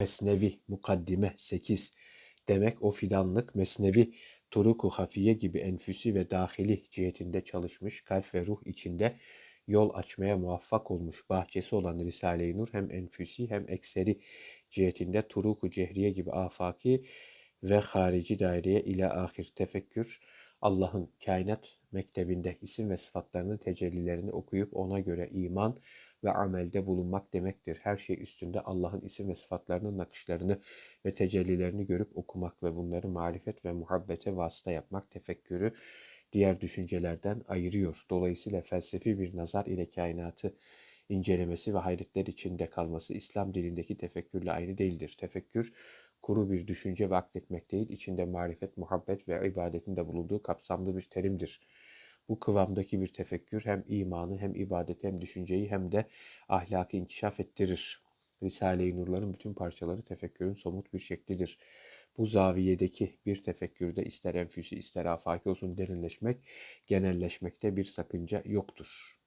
Mesnevi, mukaddime 8. Demek o fidanlık mesnevi, turuku hafiye gibi enfüsi ve dahili cihetinde çalışmış, kalp ve ruh içinde yol açmaya muvaffak olmuş bahçesi olan Risale-i Nur hem enfüsi hem ekseri cihetinde turuku cehriye gibi afaki ve harici daireye ile ahir tefekkür, Allah'ın kainat mektebinde isim ve sıfatlarının tecellilerini okuyup ona göre iman ve amelde bulunmak demektir. Her şey üstünde Allah'ın isim ve sıfatlarının nakışlarını ve tecellilerini görüp okumak ve bunları marifet ve muhabbete vasıta yapmak tefekkürü diğer düşüncelerden ayırıyor. Dolayısıyla felsefi bir nazar ile kainatı incelemesi ve hayretler içinde kalması İslam dilindeki tefekkürle aynı değildir. Tefekkür kuru bir düşünce ve akletmek değil, içinde marifet, muhabbet ve ibadetin de bulunduğu kapsamlı bir terimdir. Bu kıvamdaki bir tefekkür hem imanı hem ibadeti hem düşünceyi hem de ahlakı inkişaf ettirir. Risale-i Nurların bütün parçaları tefekkürün somut bir şeklidir. Bu zaviyedeki bir tefekkürde ister enfüsi ister afaki olsun derinleşmek, genelleşmekte bir sakınca yoktur.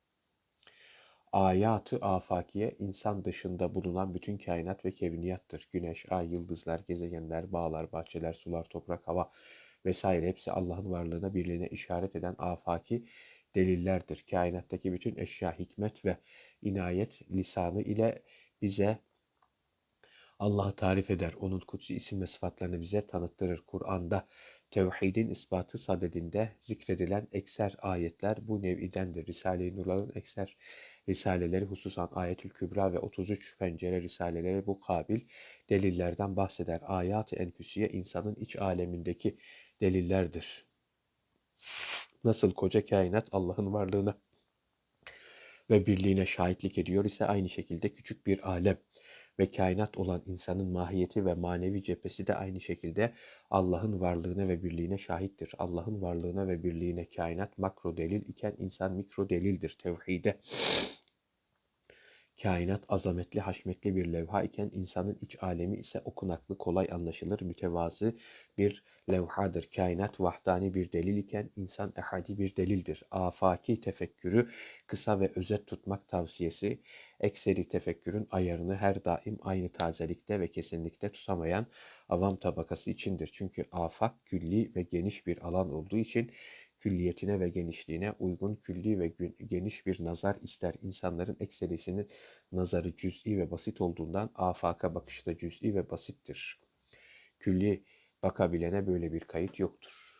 Ayatı afakiye insan dışında bulunan bütün kainat ve kevniyattır. Güneş, ay, yıldızlar, gezegenler, bağlar, bahçeler, sular, toprak, hava vesaire hepsi Allah'ın varlığına, birliğine işaret eden afaki delillerdir. Kainattaki bütün eşya hikmet ve inayet lisanı ile bize Allah'ı tarif eder. Onun kutsi isim ve sıfatlarını bize tanıttırır. Kur'an'da tevhidin ispatı sadedinde zikredilen ekser ayetler bu nevidendir. Risale-i Nurların ekser risaleleri hususan Ayetül Kübra ve 33 pencere risaleleri bu kabil delillerden bahseder. Ayat-ı enfüsiye insanın iç alemindeki delillerdir. Nasıl koca kainat Allah'ın varlığına ve birliğine şahitlik ediyor ise aynı şekilde küçük bir alem ve kainat olan insanın mahiyeti ve manevi cephesi de aynı şekilde Allah'ın varlığına ve birliğine şahittir. Allah'ın varlığına ve birliğine kainat makro delil iken insan mikro delildir tevhide. Kainat azametli, haşmetli bir levha iken insanın iç alemi ise okunaklı, kolay anlaşılır, mütevazı bir levhadır. Kainat vahdani bir delil iken insan ehadi bir delildir. Afaki tefekkürü kısa ve özet tutmak tavsiyesi, ekseri tefekkürün ayarını her daim aynı tazelikte ve kesinlikte tutamayan avam tabakası içindir. Çünkü afak külli ve geniş bir alan olduğu için külliyetine ve genişliğine uygun külli ve geniş bir nazar ister. İnsanların ekserisinin nazarı cüz'i ve basit olduğundan afaka bakışı da cüz'i ve basittir. Külli bakabilene böyle bir kayıt yoktur.